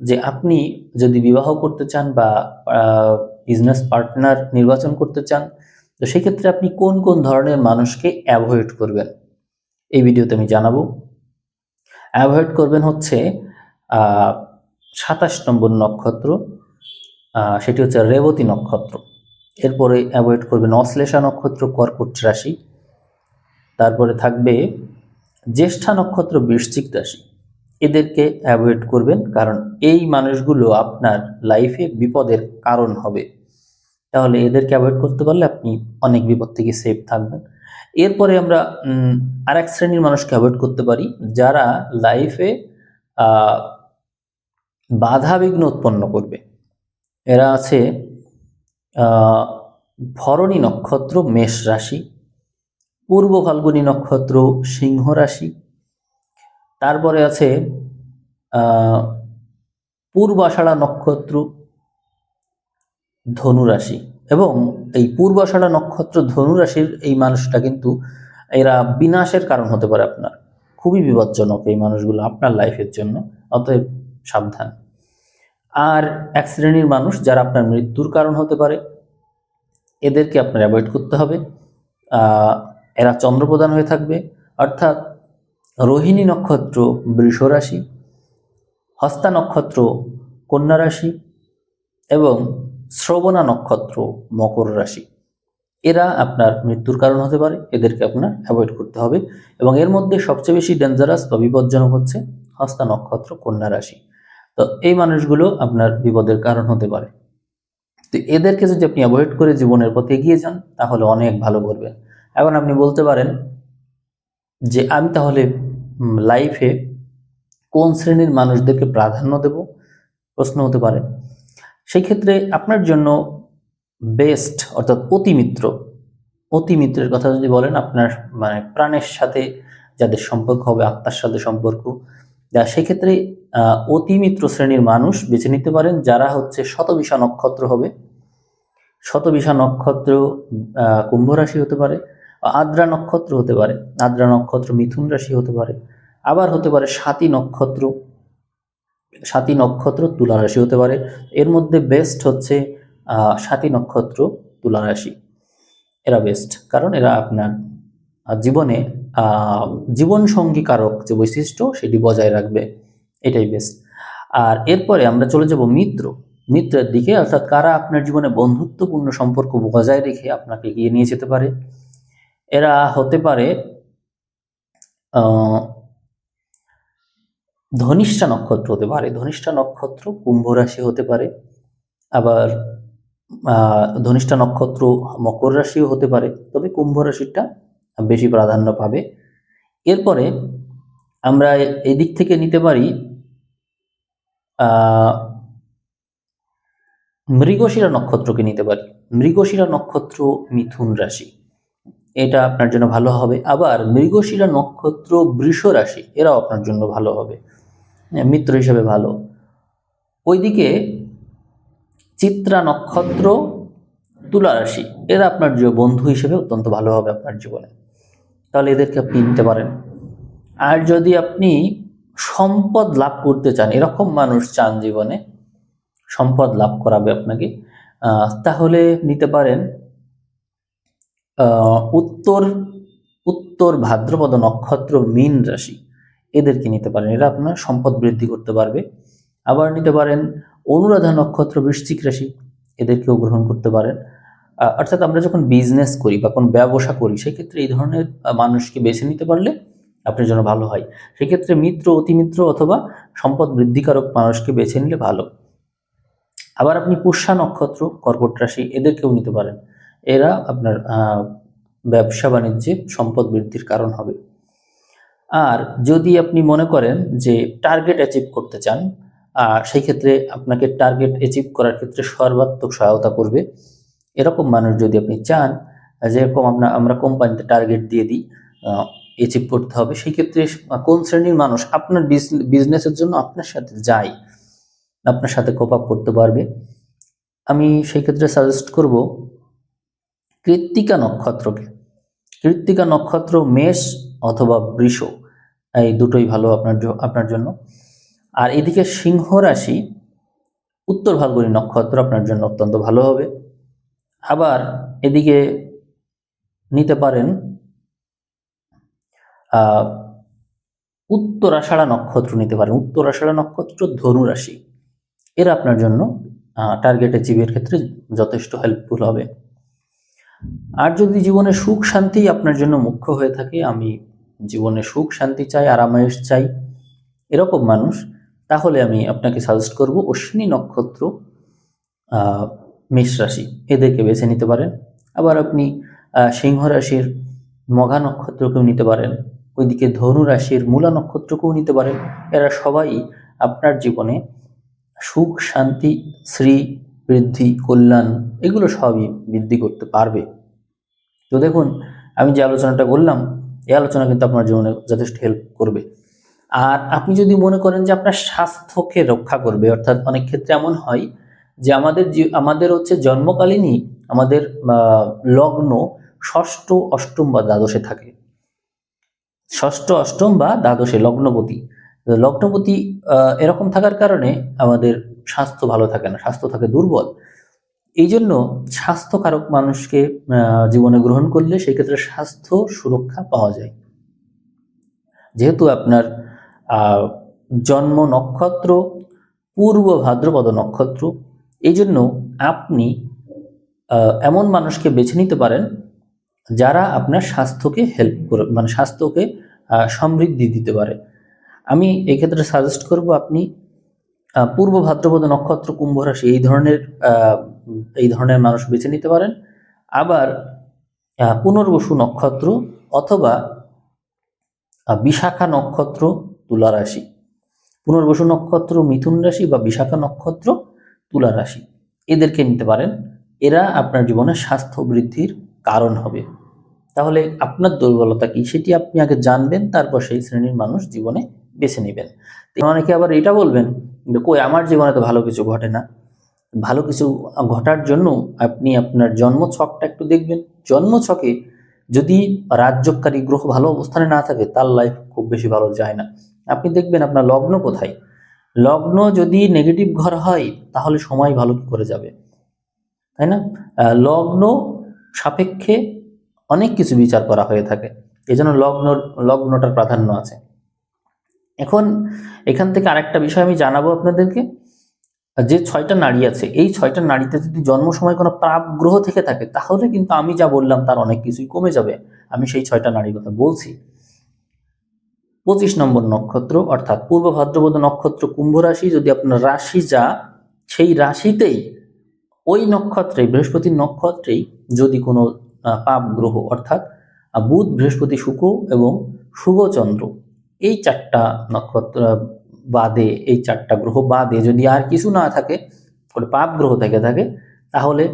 যে আপনি যদি বিবাহ করতে চান বা বিজনেস পার্টনার নির্বাচন করতে চান, তো সেক্ষেত্রে আপনি কোন কোন ধরনের মানুষকে অ্যাভয়েড করবেন? এই ভিডিওতে আমি জানাব। অ্যাভয়েড করবেন হচ্ছে সাতাশ নম্বর নক্ষত্র সেটি হচ্ছে রেবতী নক্ষত্র। এরপরে অ্যাভয়েড করবেন অশ্লেষা নক্ষত্র, কর্কট রাশি। তারপরে থাকবে জ্যেষ্ঠা নক্ষত্র, বৃশ্চিক রাশি। এদেরকে অ্যাভয়েড করবেন, কারণ এই মানুষগুলো আপনার লাইফে বিপদের কারণ হবে। তাহলে এদেরকে অ্যাভয়েড করতে পারলে আপনি অনেক বিপদ থেকে সেফ থাকবেন। এরপরে আমরা আরেক শ্রেণির মানুষকে অ্যাভয়েড করতে পারি, যারা লাইফে বাধা বিঘ্ন উৎপন্ন করবে। এরা আছে ভরণী নক্ষত্র, মেষ রাশি, পূর্ব ফাল্গুনী নক্ষত্র, সিংহ রাশি তারপরে আছে পূর্বাষাঢ়া নক্ষত্র ধনুরাশি। এবং এই পূর্বাষাঢ়া নক্ষত্র ধনু রাশির এই মানুষটা কিন্তু এরা বিনাশের কারণ হতে পারে আপনার। খুবই বিপজ্জনক এই মানুষগুলো আপনার লাইফের জন্য, অতএব সাবধান। আর এক শ্রেণির মানুষ যারা আপনার মৃত্যুর কারণ হতে পারে, এদেরকে আপনার অ্যাভয়েড করতে হবে। এরা চন্দ্রপ্রধান হয়ে থাকবে, অর্থাৎ রোহিণী নক্ষত্র বৃষ রাশি, হস্তা নক্ষত্র কন্যা রাশি এবং শ্রবণা নক্ষত্র মকর রাশি। এরা আপনার মৃত্যুর কারণ হতে পারে, এদেরকে আপনার অ্যাভয়েড করতে হবে এবং এর মধ্যে সবচেয়ে বেশি ডেঞ্জারাস বা বিপজ্জনক হচ্ছে হস্তা নক্ষত্র কন্যা রাশি। তো এই মানুষগুলো আপনার বিপদের কারণ হতে পারে। তো এদেরকে যদি আপনি অ্যাভয়েড করে জীবনের পথে এগিয়ে যান, তাহলে অনেক ভালো করবেন। এখন আপনি বলতে পারেন যে আমি তাহলে লাইফে কোন শ্রেণির মানুষদেরকে প্রাধান্য দেব? প্রশ্ন হতে পারে। সেই ক্ষেত্রে আপনার জন্য বেস্ট অর্থাৎ অতিমিত্র, অতিমিত্রের কথা যদি বলেন, আপনার মানে প্রাণের সাথে যাদের সম্পর্ক হবে, আত্মার সাথে সম্পর্ক যা সেক্ষেত্রে অতিমিত্র শ্রেণির মানুষ বেছে নিতে পারেন যারা হচ্ছে শতবিশা নক্ষত্র হবে। শতবিশা নক্ষত্র কুম্ভ রাশি হতে পারে আদ্রা নক্ষত্র হতে পারে, আদ্রা নক্ষত্র মিথুন রাশি হতে পারে, আবার হতে পারে সাতী নক্ষত্র সাতী নক্ষত্র তুলা রাশি হতে পারে, এর মধ্যে বেস্ট হচ্ছে সাতী নক্ষত্র তুলা রাশি। এরা বেস্ট কারণ এরা আপনার জীবনে জীবন কারক যে বৈশিষ্ট্য সেটি বজায় রাখবে, এটাই বেস্ট আর এরপরে আমরা চলে যাব মিত্র। মিত্রের দিকে, অর্থাৎ কারা আপনার জীবনে বন্ধুত্বপূর্ণ সম্পর্ক বজায় রেখে আপনাকে এগিয়ে নিয়ে যেতে পারে? এরা হতে পারে ধনিষ্ঠা নক্ষত্র হতে পারে। ধনিষ্ঠা নক্ষত্র কুম্ভ রাশি হতে পারে। আবার ধনিষ্ঠা নক্ষত্র মকর রাশিও হতে পারে। তবে কুম্ভ রাশিটা বেশি প্রাধান্য পাবে। এরপরে আমরা এই দিক থেকে নিতে পারি মৃগশিরা নক্ষত্রকে নিতে পারি। মৃগশিরা নক্ষত্র মিথুন রাশি। এটা আপনার জন্য ভালো হবে। আবার মৃগশিরা নক্ষত্র বৃষ রাশি এরাও আপনার জন্য ভালো হবে। হ্যাঁ, মিত্র হিসেবে ভালো। ওইদিকে চিত্রা নক্ষত্র তুলা রাশি এরা আপনার বন্ধু হিসেবে অত্যন্ত ভালো হবে আপনার জীবনে। তাহলে এদেরকে আপনি নিতে পারেন। আর যদি আপনি সম্পদ লাভ করতে চান এরকম মানুষ চান জীবনে সম্পদ লাভ করাবে আপনাকে তাহলে নিতে পারেন উত্তর উত্তর ভাদ্রপদ নক্ষত্র মীন রাশি, এদেরকে নিতে পারেন। এরা আপনার সম্পদ বৃদ্ধি করতে পারবে। আবার নিতে পারেন অনুরাধা নক্ষত্র বৃশ্চিক রাশি, এদেরকেও গ্রহণ করতে পারেন। অর্থাৎ আমরা যখন বিজনেস করি বা কোনো ব্যবসা করি, সেক্ষেত্রে এই ধরনের মানুষকে বেছে নিতে পারলে আপনার জন্য ভালো হয়। সেক্ষেত্রে মিত্র, অতিমিত্র অথবা সম্পদ বৃদ্ধিকারক মানুষকে বেছে নিলে ভালো। আবার আপনি পুষ্যা নক্ষত্র, কর্কট রাশি, এদেরকেও নিতে পারেন। এরা আপনার ব্যবসা বাণিজ্যে সম্পদ বৃদ্ধির কারণ হবে। আর যদি আপনি মনে করেন যে টার্গেট অ্যাচিভ করতে চান সেই ক্ষেত্রে আপনাকে টার্গেট অ্যাচিভ করার ক্ষেত্রে সর্বাত্মক সহায়তা করবে। এরকম মানুষ যদি আপনি চান, যেরকম আপনার আমরা কোম্পানিতে টার্গেট দিয়ে দিই অ্যাচিভ করতে হবে, সেই ক্ষেত্রে কোন শ্রেণির মানুষ আপনার বিজনেসের জন্য আপনার সাথে যায়, আপনার সাথে কোপ আপ করতে পারবে। আমি সেই ক্ষেত্রে সাজেস্ট করব কৃত্তিকা নক্ষত্রকে। কৃত্তিকা নক্ষত্র মেষ অথবা বৃষ এই দুটোই ভালো আপনার আপনার জন্য। আর এদিকে সিংহ রাশি উত্তর ফাল্গুনী নক্ষত্র আপনার জন্য অত্যন্ত ভালো হবে। আবার এদিকে নিতে পারেন আহ, উত্তরাষাঢ়া নক্ষত্র নিতে পারেন। উত্তর উত্তরাষাঢ়া নক্ষত্র ধনু রাশি। এরা আপনার জন্য টার্গেট অ্যাচিভের ক্ষেত্রে যথেষ্ট হেল্পফুল হবে। আর যদি জীবনে সুখ, শান্তি আপনার জন্য মুখ্য হয়ে থাকে, আমি জীবনে সুখ, শান্তি চাই, আরামায়েশ চাই, এরকম মানুষ, তাহলে আমি আপনাকে সাজেস্ট করব অশ্বিনী নক্ষত্র মেষ রাশি। এদেরকে বেছে নিতে পারেন। আবার আপনি সিংহ রাশির, মঘা নক্ষত্রকেও নিতে পারেন। ওইদিকে ধনু রাশির, মূলা নক্ষত্রকেও নিতে পারেন। এরা সবাই আপনার জীবনে সুখ, শান্তি, শ্রী, বৃদ্ধি, কল্যাণ এগুলো সবই বৃদ্ধি করতে পারবে। তো দেখুন, আমি যে আলোচনাটা বললাম, এই আলোচনা কিন্তু আপনার জীবনে যথেষ্ট হেল্প করবে। আর আপনি যদি মনে করেন যে আপনার স্বাস্থ্যকে রক্ষা করবে, অর্থাৎ অনেক ক্ষেত্রে এমন হয় যে আমাদের আমাদের হচ্ছে জন্মকালীনই আমাদের লগ্ন ষষ্ঠ, অষ্টম বা দ্বাদশে থাকে। ষষ্ঠ, অষ্টম বা দ্বাদশে লগ্নপতি। লগ্নপতি এরকম থাকার কারণে আমাদের স্বাস্থ্য ভালো থাকে না, স্বাস্থ্য থাকে দুর্বল। এই জন্য স্বাস্থ্যকারক মানুষকে জীবনে গ্রহণ করলে সেক্ষেত্রে স্বাস্থ্য সুরক্ষা পাওয়া যায়। যেহেতু আপনার জন্ম নক্ষত্র, পূর্ব ভাদ্রপদ নক্ষত্র এই জন্য আপনি এমন মানুষকে বেছে নিতে পারেন যারা আপনার স্বাস্থ্যকে হেল্প করে মানে স্বাস্থ্যকে সমৃদ্ধি দিতে পারে। আমি এক্ষেত্রে সাজেস্ট করব আপনি পূর্ব ভাদ্রপদ নক্ষত্র, কুম্ভ রাশি এই ধরনের এই ধরনের মানুষ বেছে নিতে পারেন। আবার পুনর্বসু নক্ষত্র অথবা বিশাখা নক্ষত্র তুলা রাশি। পুনর্বসু নক্ষত্র মিথুন রাশি বা বিশাখা নক্ষত্র তুলা রাশি। এদেরকে নিতে পারেন। এরা আপনার জীবনে স্বাস্থ্য বৃদ্ধির কারণ হবে। তাহলে আপনার দুর্বলতা কি? সেটি আপনি আগে জানবেন, তারপর সেই শ্রেণির মানুষ জীবনে বেছে নেবেন। অনেকে আবার এটা বলবেন কই, আমার জীবনে তো ভালো কিছু ঘটে না। ভালো কিছু ঘটার জন্য আপনি আপনার জন্ম ছকটা একটু দেখবেন। জন্ম ছকে যদি রাজ্যকারী গ্রহ ভালো অবস্থানে না থাকে, তার লাইফ খুব বেশি ভালো যায় না। আপনি দেখবেন আপনার লগ্ন কোথায়? লগ্ন যদি নেগেটিভ ঘর হয়, তাহলে সময় ভালো করে যাবে? তাই না? লগ্ন সাপেক্ষে অনেক কিছু বিচার করা হয়ে থাকে। এই জন্য লগ্ন, লগ্নটার প্রাধান্য আছে। এখন এখান থেকে আরেকটা বিষয় আমি জানাব আপনাদেরকে, যে ছয়টা নারী আছে, এই ছয়টা নারীতে যদি জন্ম সময় কোনো প্রাপ গ্রহ থেকে থাকে, তাহলে কিন্তু আমি যা বললাম তার অনেক কিছুই কমে যাবে। আমি সেই ছয়টা নারীর কথা বলছি। পঁচিশ নম্বর নক্ষত্র, অর্থাৎ পূর্ব ভাদ্রপদ নক্ষত্র কুম্ভ রাশি, যদি আপনার রাশি যা, সেই রাশিতেই ওই নক্ষত্রে, বৃহস্পতির নক্ষত্রেই যদি কোনো পাপ গ্রহ, অর্থাৎ বুধ, বৃহস্পতি শুক্র এবং শুভচন্দ্র এই চারটা নক্ষত্র বাদে, এই চারটা গ্রহ বাদে যদি আর কিছু না থাকে, ফলে পাপ গ্রহ থেকে থাকে, তাহলে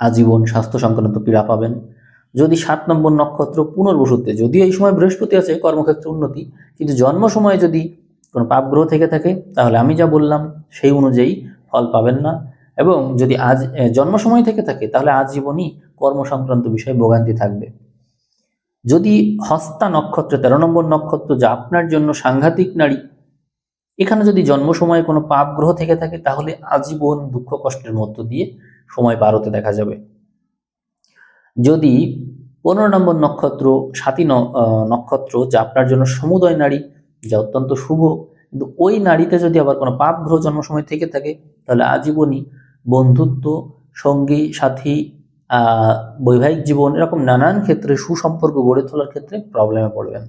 আজীবন স্বাস্থ্য সংক্রান্ত পীড়া পাবেন। যদি সাত নম্বর নক্ষত্র পুনর্বসুতে, যদিও এই সময় বৃহস্পতি আছে, কর্মক্ষেত্রে উন্নতি, কিন্তু জন্ম সময় যদি কোনো পাপ গ্রহ থেকে থাকে, তাহলে আমি যা বললাম, সেই অনুযায়ী ফল পাবেন না। এবং যদি আজ জন্ম সময় থেকে থাকে, তাহলে আজীবনই কর্ম সংক্রান্ত বিষয়ে ভোগান্তি থাকবে। যদি হস্তা নক্ষত্র তেরো নম্বর নক্ষত্র যা আপনার জন্য সাংঘাতিক নারী এখানে যদি জন্ম সময়ে কোনো পাপ গ্রহ থেকে থাকে তাহলে আজীবন দুঃখ কষ্টের মধ্য দিয়ে সময় পার হতে দেখা যাবে। যদি পনেরো নম্বর নক্ষত্র সাতী ন- আহ, নক্ষত্র যা আপনার জন্য সমুদয় নারী যা অত্যন্ত শুভ কিন্তু ওই নারীতে যদি আবার কোনো পাপ গ্রহ জন্ম সময় থেকে থাকে তাহলে আজীবনই বন্ধুত্ব সঙ্গী সাথী বৈবাহিক জীবন এরকম নানান ক্ষেত্রে সুসম্পর্ক গড়ে তোলার ক্ষেত্রে প্রবলেমে পড়বেন।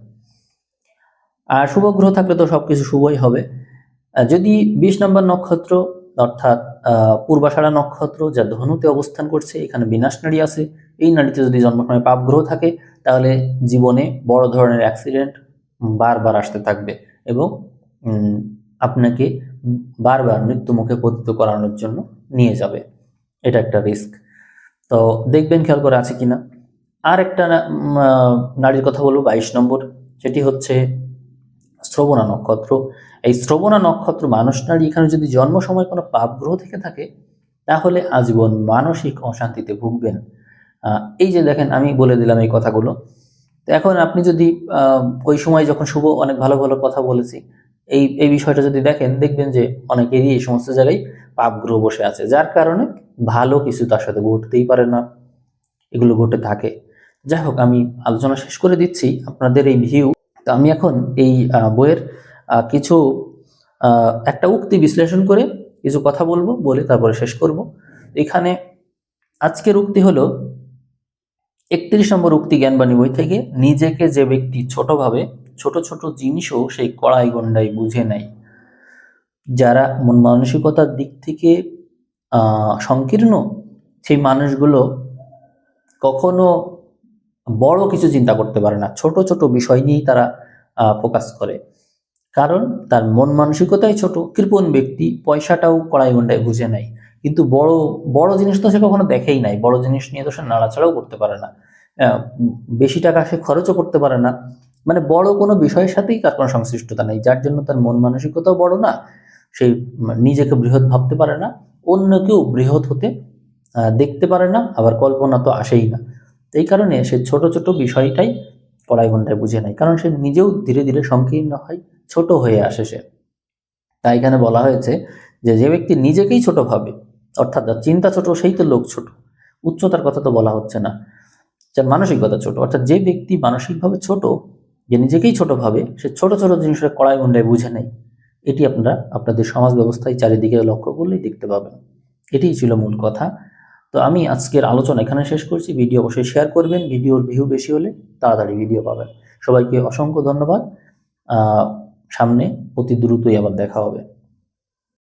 আর শুভ গ্রহ থাকলে তো সব কিছু শুভই হবে। যদি বিশ নম্বর নক্ষত্র, অর্থাৎ পূর্বাষাঢ়া নক্ষত্র, যা ধনুতে অবস্থান করছে, এখানে বিনাশ নারী আছে, এই নারীতে যদি জন্মসময় পাপ গ্রহ থাকে, তাহলে জীবনে বড় ধরনের অ্যাক্সিডেন্ট বারবার আসতে থাকবে এবং আপনাকে বারবার মৃত্যুমুখে পতিত করানোর জন্য নিয়ে যাবে। এটা একটা রিস্ক তো দেখবেন খেয়াল করে আছে কিনা। আর একটা নারীর কথা বলব, বাইশ নম্বর, সেটি হচ্ছে শ্রবণা নক্ষত্র। এই শ্রবণা নক্ষত্র মানুষ, নারী, এখানে যদি জন্ম সময় কোনো পাপ গ্রহ থেকে থাকে, তাহলে আজীবন মানসিক অশান্তিতে ভুগবেন। এই যে দেখেন, আমি বলে দিলাম এই কথাগুলো। তো এখন আপনি যদি ওই সময় যখন শুভ, অনেক ভালো ভালো কথা বলেছি এই এই বিষয়টা যদি দেখেন, দেখবেন যে অনেকেরই এই সমস্ত জায়গায় পাপ গ্রহ বসে আছে, যার কারণে ভালো কিছু তার সাথে ঘটতেই পারে না, এগুলো ঘটে থাকে। যাই হোক, আমি আলোচনা শেষ করে দিচ্ছি আপনাদের এই ভিউ তো আমি এখন এই বইয়ের কিছু একটা উক্তি বিশ্লেষণ করে কিছু কথা বলব, বলে তারপরে শেষ করব। এখানে আজকের উক্তি হলো একত্রিশ নম্বর উক্তি জ্ঞানবাণী বই থেকে, নিজেকে যে ব্যক্তি ছোট ভাবে ছোট ছোট জিনিসও সেই কড়াই গন্ডাই বুঝে নেয়। যারা মন মানসিকতার দিক থেকে সংকীর্ণ, সেই মানুষগুলো কখনো বড় কিছু চিন্তা করতে পারে না। ছোট ছোট বিষয় নিয়েই তারা ফোকাস করে। কারণ তার মন মানসিকতাই ছোট, কৃপণ ব্যক্তি পয়সাটাও কড়াই গন্ডায় বুঝে নেয়। কিন্তু বড় বড় জিনিস তো সে কখনো দেখেই নাই। বড় জিনিস নিয়ে তো সে নাড়াচাড়াও করতে পারে না। বেশি টাকা সে খরচও করতে পারে না। মানে বড় কোনো বিষয়ের সাথেই তার কোনো সংশ্লিষ্টতা নেই। যার জন্য তার মন মানসিকতাও বড় না সে উম, নিজেকে বৃহৎ ভাবতে পারে না অন্য কেউ বৃহৎ হতে দেখতে পারে না আবার কল্পনা তো আসেই না। এই কারণে সে ছোট ছোট বিষয়টাই কড়াই ঘন্টায় বুঝে নেয়। কারণ সে নিজেও ধীরে ধীরে সংকীর্ণ হয় ছোট হয়ে আসে সে। তাই এখানে বলা হয়েছে যে যে ব্যক্তি নিজেকেই ছোট ভাবে অর্থাৎ যার চিন্তা ছোট সেই তো লোক ছোট। উচ্চতার কথা তো বলা হচ্ছে না। যার মানসিকতা ছোট অর্থাৎ যে ব্যক্তি মানসিকভাবে ছোট যে নিজেকেই ছোট ভাবে, সে ছোট ছোট জিনিসের কড়াই গন্ডায় বুঝে নেয়। এটি আপনারা, আপনাদের সমাজ ব্যবস্থায় চারিদিকে লক্ষ্য করলেই দেখতে পাবেন। এটিই ছিল মূল কথা। তো আমি আজকের আলোচনা এখানে শেষ করছি। ভিডিও অবশ্যই শেয়ার করবেন। ভিডিওর ভিউ বেশি হলে তাড়াতাড়ি ভিডিও পাবেন। সবাইকে অসংখ্য ধন্যবাদ। সামনে অতি দ্রুতই আবার দেখা হবে।